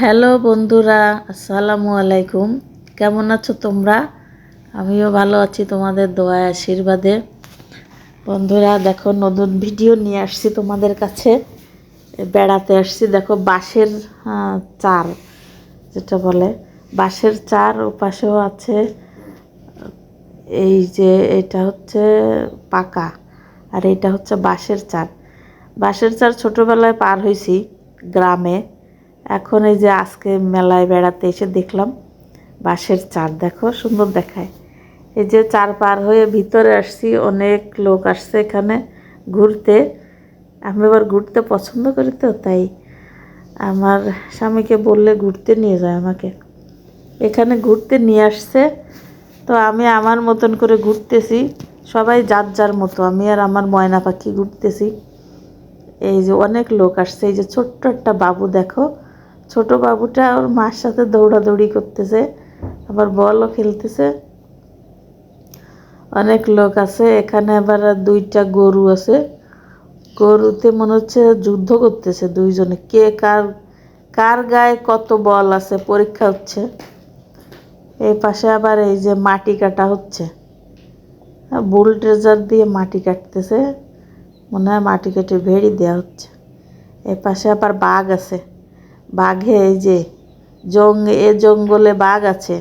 Hello বন্ধুরা, আসসালামু আলাইকুম। কেমন আছো তোমরা? আমিও ভালো আছি তোমাদের দোয়ায় আশীর্বাদে। বন্ধুরা, দেখো নতুন ভিডিও নিয়ে আসছি তোমাদের কাছে। বেড়াতে আসছি, দেখো বাঁশের চার, যেটা বলে। বাঁশের চার ও পাশেও আছে, এই যে এটা হচ্ছে পাকা, আর এটা হচ্ছে বাঁশের চার। বাঁশের চার ছোটোবেলায় পার হয়েছি গ্রামে। এখন এই যে আজকে মেলায় বেড়াতে এসে দেখলাম, বাঁশের চার দেখো, সুন্দর দেখায়। এই যে চার পার হয়ে ভিতরে আসছি, অনেক লোক আসছে এখানে ঘুরতে। আমি আবার ঘুরতে পছন্দ করি তো, তাই আমার স্বামীকে বললে ঘুরতে নিয়ে যায় আমাকে। এখানে ঘুরতে নিয়ে আসছে, তো আমি আমার মতন করে ঘুরতেছি। সবাই যার যার মতো, আমি আর আমার ময়না পাখি ঘুরতেছি। এই যে অনেক লোক আসছে, এই যে ছোট্ট একটা বাবু, দেখো ছোট বাবুটা ওর মার সাথে দৌড়াদৌড়ি করতেছে, আবার বলও খেলতেছে। অনেক লোক আছে, এখানে আবার দুইটা গরু আছে। গরুতে মনে হচ্ছে যুদ্ধ করতেছে দুইজনে। কে কার কার গায়ে কত বল আছে, পরীক্ষা হচ্ছে। এই পাশে আবার এই যে মাটি কাটা হচ্ছে। বুলডেজার দিয়ে মাটি কাটতেছে, মনে হয় মাটি কেটে ভেড়ি দেওয়া হচ্ছে। এ পাশে আবার বাঘ আছে। বাঘে, এই যে জং, এ জঙ্গলে বাঘ আছে।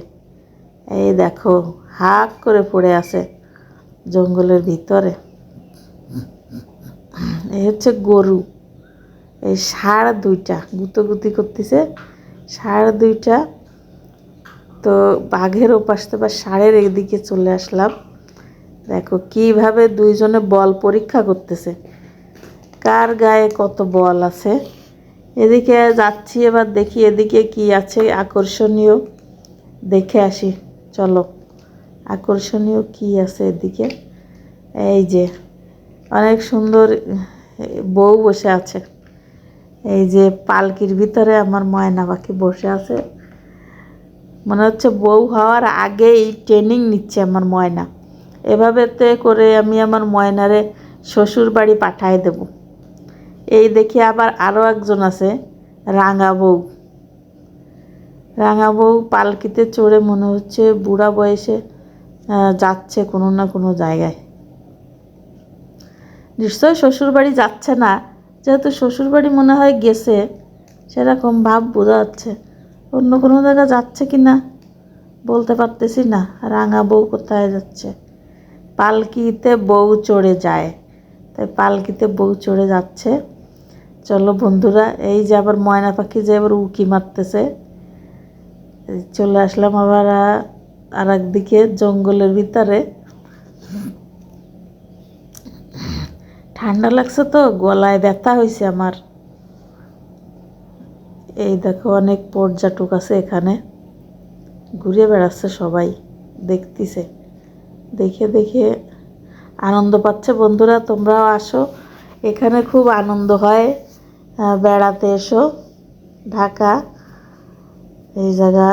এই দেখো, হাক করে পড়ে আছে জঙ্গলের ভিতরে। এই হচ্ছে গরু। এই ষাঁড় দুইটা, গুতোগুতি করতেছে। ষাঁড় দুইটা। তো বাঘের ওপাশতে বা ষাঁড়ের এদিকে চলে আসলাম। দেখো, কীভাবে দুইজনে বল পরীক্ষা করতেছে। কার গায়ে কত বল আছে? এদিকে যাচ্ছি, এবার দেখি এদিকে কি আছে আকর্ষণীয়। দেখে আসি, চলো। আকর্ষণীয় কি আছে এদিকে? এই যে, অনেক সুন্দর বউ বসে আছে। এই যে পালকির ভিতরে আমার ময়না পাখি বসে আছে। মনে হচ্ছে বউ হওয়ার আগেই ট্রেনিং নিচ্ছে আমার ময়না। এভাবেতে করে আমি আমার ময়নারে শ্বশুর বাড়ি পাঠায় দেব। এই দেখি আবার আরও একজন আছে, রাঙা বউ। রাঙা বউ পালকিতে চড়ে মনে হচ্ছে বুড়া বয়সে যাচ্ছে কোনো না কোনো জায়গায়। নিশ্চয়ই শ্বশুরবাড়ি যাচ্ছে না, যেহেতু শ্বশুরবাড়ি মনে হয় গেছে, সেরকম ভাব বোঝা যাচ্ছে। অন্য কোনো জায়গা যাচ্ছে কি না, বলতে পারতেছি না, রাঙা বউ কোথায় যাচ্ছে। পালকিতে বউ চড়ে যায়, তাই পালকিতে বউ চড়ে যাচ্ছে। চলো বন্ধুরা, এই যে আবার ময়না পাখি যে আবার উকি মারতেছে চলে আসলাম আবার আর একদিকে জঙ্গলের ভিতরে। ঠান্ডা লাগছে তো, গলায় ব্যথা হয়েছে আমার। এই দেখো অনেক পর্যটক আছে এখানে, ঘুরে বেড়াচ্ছে সবাই, দেখতেছে। দেখে দেখে আনন্দ পাচ্ছে বন্ধুরা, তোমরাও আসো, এখানে খুব আনন্দ হয়। বেড়াতে এসো। ঢাকা, এই জায়গা।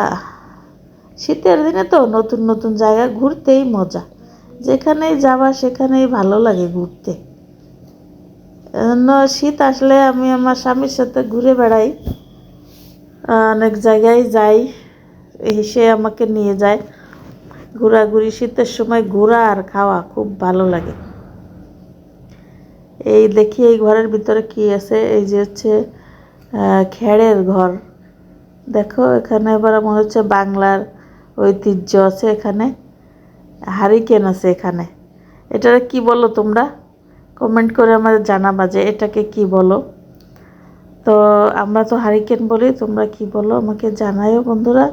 শীতের দিনে তো নতুন নতুন জায়গা ঘুরতেই মজা। যেখানেই যাওয়া সেখানেই ভালো লাগে ঘুরতে। শীত আসলে আমি আমার স্বামীর সাথে ঘুরে বেড়াই। অনেক জায়গায় যাই সে আমাকে নিয়ে যায়। ঘোরাঘুরি, শীতের সময় ঘোরা আর খাওয়া খুব ভালো লাগে। এই দেখি এই ঘরের ভিতরে কি আছে? এই যে হচ্ছে খেড়ের ঘর। দেখো, এখানে এবার মনে হচ্ছে বাংলার ঐতিহ্য আছে এখানে। হারিকেন আছে এখানে। এটারে কি বলো তোমরা? কমেন্ট করে আমাদের জানাবা যে এটাকে কি বলো। তো আমরা তো হারিকেন বলি, তোমরা কি বলো? আমাকে জানাইও বন্ধুরা।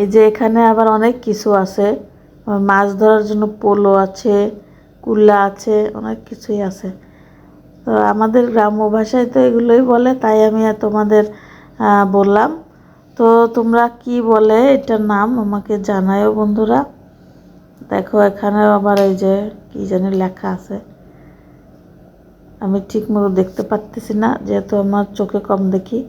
এই যে এখানে আবার অনেক কিছু আছে। মাছ ধরার জন্য পোলো আছে। কুল্লা আছে, অনেক কিছুই আছে। তো আমাদের গ্রাম্য ভাষায় তো এগুলোই বলে, তাই আমি তোমাদের বললাম। তো তোমরা কি বলে এটার নাম আমাকে জানায়ও বন্ধুরা। দেখো এখানে আবার এই যে কি জানি লেখা আছে। আমি ঠিক মতো দেখতে পারতেছি না, যেহেতু আমার চোখে কম দেখি।